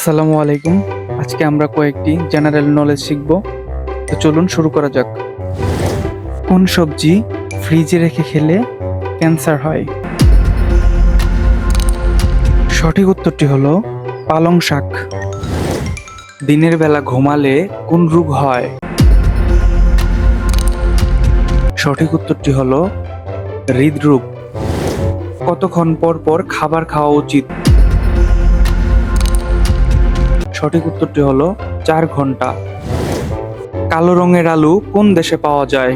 আসসালামু আলাইকুম। আজকে আমরা কয়েকটি জেনারেল নলেজ শিখব। তো চলুন শুরু করা যাক। কোন সবজি ফ্রিজে রেখে খেলে ক্যান্সার হয়? সঠিক উত্তরটি হলো পালং শাক। দিনের বেলা ঘুমালে কোন রোগ হয়? সঠিক উত্তরটি হলো হৃদরোগ। কতক্ষণ পর পর খাবার খাওয়া উচিত? সঠিক উত্তরটি হলো চার ঘণ্টা। কালো রঙের আলু কোন দেশে পাওয়া যায়?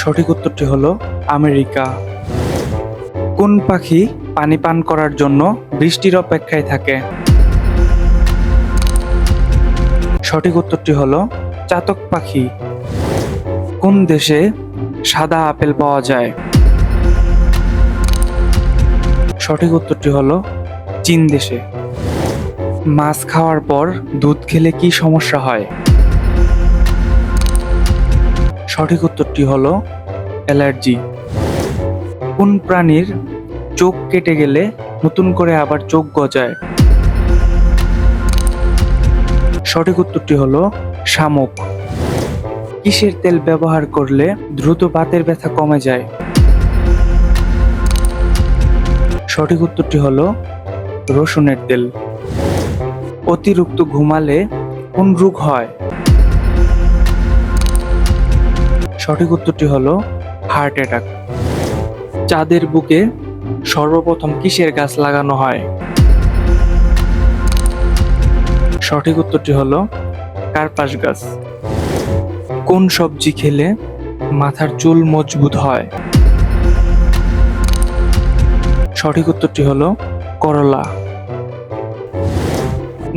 সঠিক উত্তরটি হলো আমেরিকা। কোন পাখি পানি পান করার জন্য বৃষ্টির অপেক্ষায় থাকে? সঠিক উত্তরটি হলো চাতক পাখি। কোন দেশে সাদা আপেল পাওয়া যায়? সঠিক উত্তরটি হলো চীন দেশে। মাছ খাওয়ার পর দুধ খেলে কি সমস্যা হয়? সঠিক উত্তরটি হলো অ্যালার্জি। কোন প্রাণীর চোখ কেটে গেলে নতুন করে আবার চোখ গজায়? সঠিক উত্তরটি হলো শামুক। কিসের তেল ব্যবহার করলে দ্রুত বাতের ব্যথা কমে যায়? সঠিক উত্তরটি হলো রসুনের তেল। অতিরিক্ত ঘুমালে কোন রোগ হয়? সঠিক উত্তরটি হলো হার্ট অ্যাটাক চাঁদের বুকে সর্বপ্রথম কিসের গাছ লাগানো হয়? সঠিক উত্তরটি হলো কার্পাস গাছ। কোন সবজি খেলে মাথার চুল মজবুত হয়? সঠিক উত্তরটি হলো করলা।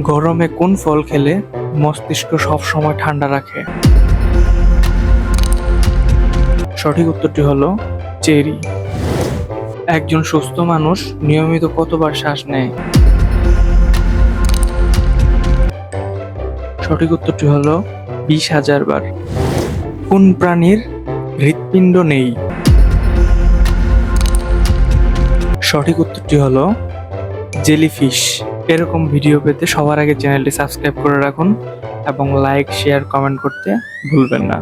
গরমে কোন ফল খেলে মস্তিষ্ক সব সময় ঠান্ডা রাখে? সঠিক উত্তরটি হলো চেরি। একজন সুস্থ মানুষ নিয়মিত কতবার শ্বাস নেয়? সঠিক উত্তরটি হলো বিশ হাজার বার। কোন প্রাণীর হৃৎপিণ্ড নেই? সঠিক উত্তরটি হলো জেলিফিশ এরকম ভিডিও পেতে সবার আগে চ্যানেলটি সাবস্ক্রাইব করে রাখুন এবং লাইক শেয়ার কমেন্ট করতে ভুলবেন না।